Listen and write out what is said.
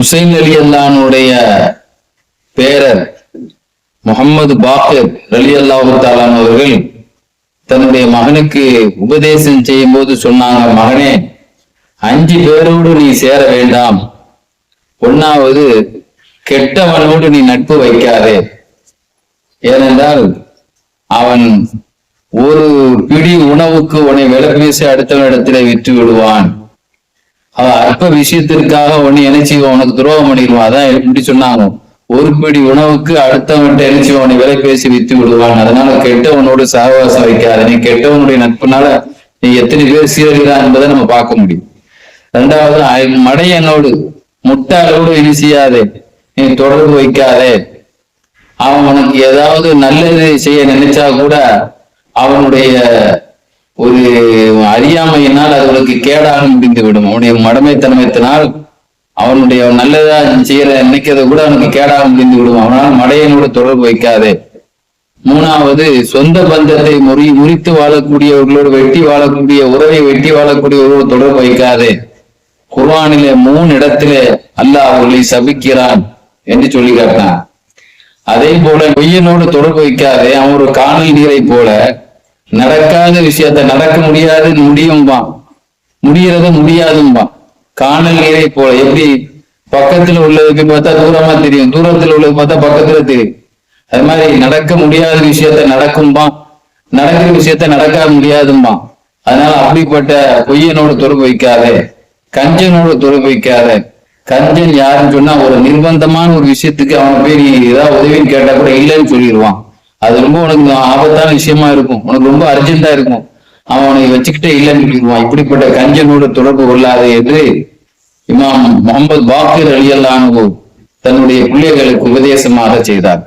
ஹுசைன் அலி அல்லானுடைய பேரர் முகமது பாக்கர் அலி அல்லாஹு தாலான் அவர்கள் தன்னுடைய மகனுக்கு உபதேசம் செய்யும் போது சொன்னாங்க மகனே அஞ்சு பேரோடு நீ சேர வேண்டாம். ஒன்னாவது கெட்டவனோடு நீ நட்பு வைக்காதே. ஏனென்றால் அவன் ஒரு பிடி உணவுக்கு உன்னை விலை பேசி அடுத்தவனிடத்திலே விற்று விடுவான். அற்ப விஷயத்திற்காக உன்னை இணைச்சி உனக்கு துரோகம் பண்ணிடுவான் அதான் இப்படி சொன்னாங்க. ஒரு பிடி உணவுக்கு அடுத்தவன்கிட்ட இணைச்சி உன்னை விலை பேசி வித்து விடுவான் அதனால கெட்டவனோடு சகவாசம் வைக்காத. நீ கெட்டவனுடைய நட்புனால நீ எத்தனை பேர் சீரழிதான் என்பதை நம்ம பார்க்க முடியும். ரெண்டாவது மடையனோடு முட்டாளோடு இனி செய்யாதே? நீ தொடர்பு வைக்காதே. அவன் உனக்கு ஏதாவது நல்லது செய்ய நினைச்சா கூட அவனுடைய ஒரு அறியாமையினால் அவர்களுக்கு கேடாக முடிந்து விடும். அவனுடைய மடமைத்தனமைத்தினால் அவனுடைய நல்லதா செய்யற நினைக்கிறத கூட அவனுக்கு கேடாக முடிந்து விடும். அவனால் மடையனோடு தொடர்பு வைக்காதே. மூணாவது சொந்த பந்தத்தை முறி முறித்து வாழக்கூடியவர்களோடு வெட்டி வாழக்கூடிய உறவை வெட்டி வாழக்கூடியவர்களோடு தொடர்பு வைக்காதே. குர்வானிலே மூணு இடத்திலே அல்லாஹ் அவர்களை சபிக்கிறான் என்று சொல்லி காட்டினான். அதே போல பொய்யனோடு தொடர்பு வைக்காதே. அவன் ஒரு காணல் நீரை போல நடக்காத விஷயத்த நடக்க முடியாது முடியும்பா. முடியறத முடியாதும்பா. காணல் நீரை போல எப்படி பக்கத்துல உள்ளதுக்கு பார்த்தா தூரமா தெரியும். தூரத்துல உள்ளது பார்த்தா பக்கத்துல தெரியும். அது மாதிரி நடக்க முடியாத விஷயத்த நடக்கும்பான் நடக்கிற விஷயத்த நடக்க முடியாதும்பான் அதனால அப்படிப்பட்ட பொய்யனோடு தொடர்பு வைக்காதே. கஞ்சனோடு தொடர்பு வைக்காதே. கஞ்சன் யாருன்னு சொன்னா ஒரு நிர்பந்தமான ஒரு விஷயத்துக்கு அவனை போய் நீ ஏதாவது உதவின்னு கேட்டா கூட இல்லைன்னு சொல்லிடுவான். அது ரொம்ப உனக்கு ஆபத்தான விஷயமா இருக்கும். உனக்கு ரொம்ப அர்ஜென்டா இருக்கும். அவன் உனக்கு வச்சுக்கிட்டே இல்லைன்னு சொல்லிடுவான் இப்படிப்பட்ட கஞ்சனோடு தொடர்பு கொள்ளாது என்று இமாம் முகமது பாக்கிர் அலியல்லானு தன்னுடைய பிள்ளைகளுக்கு உபதேசமாக செய்தார்.